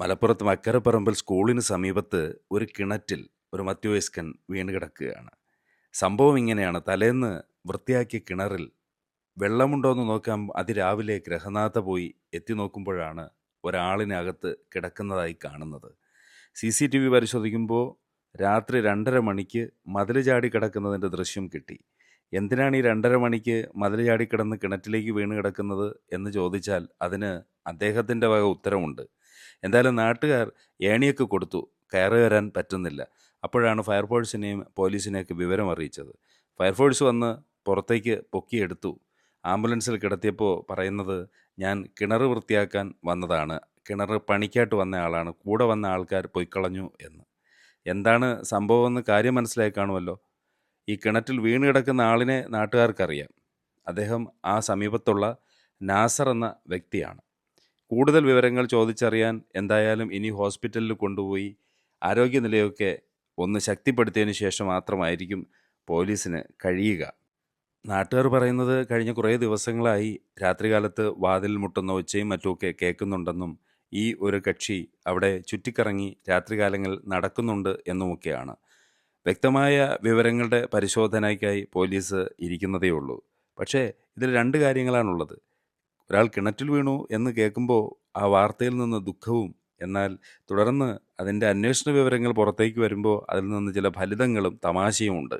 മലപ്പുറത്ത് മക്കരപ്പറമ്പിൽ സ്കൂളിന് സമീപത്ത് ഒരു കിണറ്റിൽ ഒരു മധ്യവയസ്കൻ വീണ് കിടക്കുകയാണ് സംഭവം ഇങ്ങനെയാണ്. തലേന്ന് വൃത്തിയാക്കിയ കിണറിൽ വെള്ളമുണ്ടോ എന്ന് നോക്കാൻ അതിരാവിലെ ഗ്രഹനാഥ പോയി എത്തി നോക്കുമ്പോഴാണ് ഒരാളിനകത്ത് കിടക്കുന്നതായി കാണുന്നത്. സി സി ടി വി പരിശോധിക്കുമ്പോൾ രാത്രി രണ്ടര മണിക്ക് മതിൽ ചാടി കിടക്കുന്നതിന്റെ ദൃശ്യം കിട്ടി. എന്തിനാണ് ഈ രണ്ടര മണിക്ക് മതിൽ ചാടി കിടന്ന് കിണറ്റിലേക്ക് വീണ് കിടക്കുന്നത് എന്ന് ചോദിച്ചാൽ അതിന് അദ്ദേഹത്തിന്റെ വക ഉത്തരമുണ്ട്. എന്തായാലും നാട്ടുകാർ ഏണിയൊക്കെ കൊടുത്തു. കയറി വരാൻ പറ്റുന്നില്ല. അപ്പോഴാണ് ഫയർഫോഴ്സിനെയും പോലീസിനെയൊക്കെ വിവരം അറിയിച്ചത്. ഫയർഫോഴ്സ് വന്ന് പുറത്തേക്ക് പൊക്കിയെടുത്തു. ആംബുലൻസിൽ കിടത്തിയപ്പോൾ പറയുന്നത് ഞാൻ കിണർ വൃത്തിയാക്കാൻ വന്നതാണ്. കിണർ പണിക്കായിട്ട് വന്ന ആളാണ്. കൂടെ വന്ന ആൾക്കാർ പൊയ്ക്കളഞ്ഞു എന്ന്. എന്താണ് സംഭവമെന്ന് കാര്യം മനസ്സിലായി കാണുമല്ലോ. ഈ കിണറ്റിൽ വീണ് കിടക്കുന്ന ആളിനെ നാട്ടുകാർക്കറിയാം. അദ്ദേഹം ആ സമീപത്തുള്ള നാസർ എന്ന വ്യക്തിയാണ്. കൂടുതൽ വിവരങ്ങൾ ചോദിച്ചറിയാൻ എന്തായാലും ഇനി ഹോസ്പിറ്റലിൽ കൊണ്ടുപോയി ആരോഗ്യനിലയൊക്കെ ഒന്ന് ശക്തിപ്പെടുത്തിയതിന് ശേഷം മാത്രമായിരിക്കും പോലീസിന് കഴിയുക. നാട്ടുകാർ പറയുന്നത് കഴിഞ്ഞ കുറേ ദിവസങ്ങളായി രാത്രികാലത്ത് വാതിൽ മുട്ടുന്ന ഒച്ചയും മറ്റുമൊക്കെ കേൾക്കുന്നുണ്ടെന്നും ഈ ഒരു കക്ഷി അവിടെ ചുറ്റിക്കറങ്ങി രാത്രികാലങ്ങളിൽ നടക്കുന്നുണ്ട് എന്നുമൊക്കെയാണ്. വ്യക്തമായ വിവരങ്ങളുടെ പരിശോധനയ്ക്കായി പോലീസ് ഇരിക്കുന്നതേ ഉള്ളൂ പക്ഷേ ഇതിൽ രണ്ട് കാര്യങ്ങളാണുള്ളത്. ഒരാൾ കിണറ്റിൽ വീണു എന്ന് കേൾക്കുമ്പോൾ ആ വാർത്തയിൽ നിന്ന് ദുഃഖവും എന്നാൽ തുടർന്ന് അതിന്റെ അന്വേഷണ വിവരങ്ങൾ പുറത്തേക്ക് വരുമ്പോൾ അതിൽ നിന്ന് ചില ഫലിതങ്ങളും തമാശയും ഉണ്ട്